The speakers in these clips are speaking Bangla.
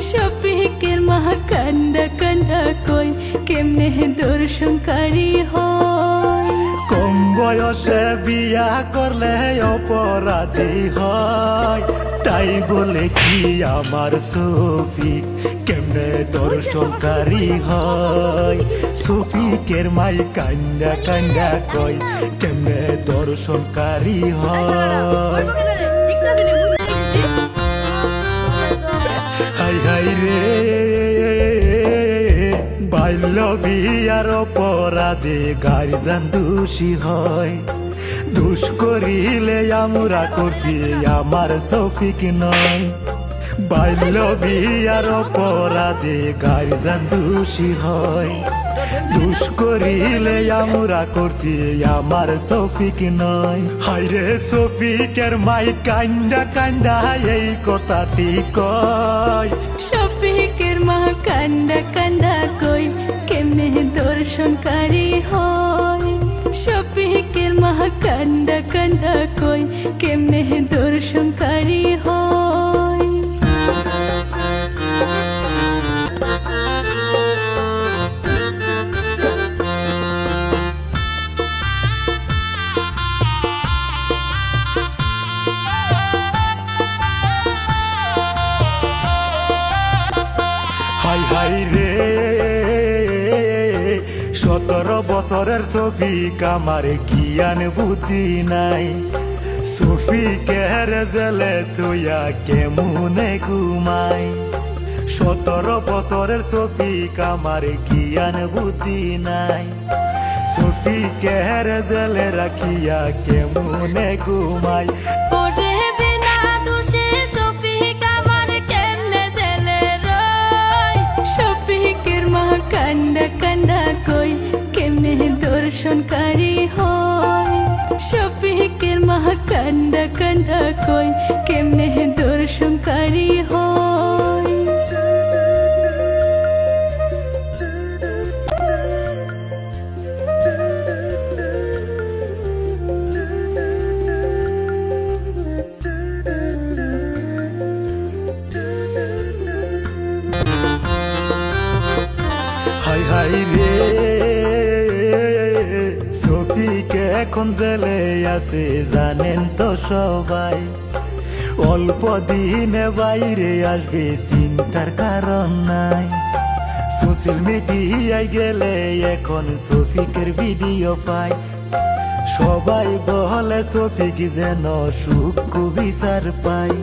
শফিকের মা কান্দা কান্দা কই? কেমনে দর্শনকারী হয়? কম বয়সে বিয়া করলে অপরাধী হয়। তাই বলে কি আমার সফিক কেমনে দর্শনকারী হয়? সফিকের মাই কান্দা কান্দা কয় কেমনে দর্শনকারী হয়? রে বাল্য বিয়ার অপরাধে গার্জান দোষী হয়। দুষ করিলে আমরা করছি, আমার সফিক নয়। বাল্য বিয়ার অপরাধে গার্জান দোষী হয়। দুষ করিলে আমরা করছি, আমার সফিক নয়। হাইরে সফিকের মাই কান্দা কান্দা এই কথাটি কয়। কান্দা কান্দা কই কেমনে দর্শনকারী হয়? শফিকের মা কান্দা কান্দা কই কেমনে দর্শনকারী হাই হাই রে। সতেরো বছরের ছবি কামার জ্ঞান বুদ্ধি নাই? সফি কেরে জেলে তুইয়া কেমনে ঘুমাই? সতেরো বছরের ছবি কামার জ্ঞান বুদ্ধি নাই? সফি কেরে জেলে রাখিয়া কেমনে ঘুমাই? দর্শনকারী হয়। শফিকের মা কান্দা কান্দা কই? কেমনে দর্শনকারী হয়? এখন জেলে আছে, জানেন তো সবাই। অল্প দিনে বাইরে আসবে, চিন্তার কারণ নাই। সোশ্যাল মিডিয়ায় গেলে এখন সফিকের ভিডিও পাই। সবাই বলে সফিক যেন সুখ বিচার পায়।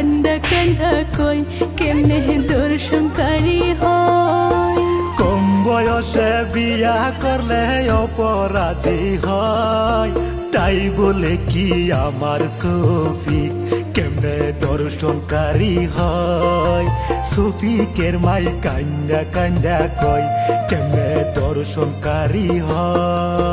কান্দা কান্দা কই কেমনে দর্শনকারী হয় কম বয়সে বিয়া করলে অপরাধী হয় তাই বলে কি আমার সফি কেমনে দর্শনকারী হয় সফিকের মাই কান্দা কান্দা কয় কেমনে দর্শনকারী হয়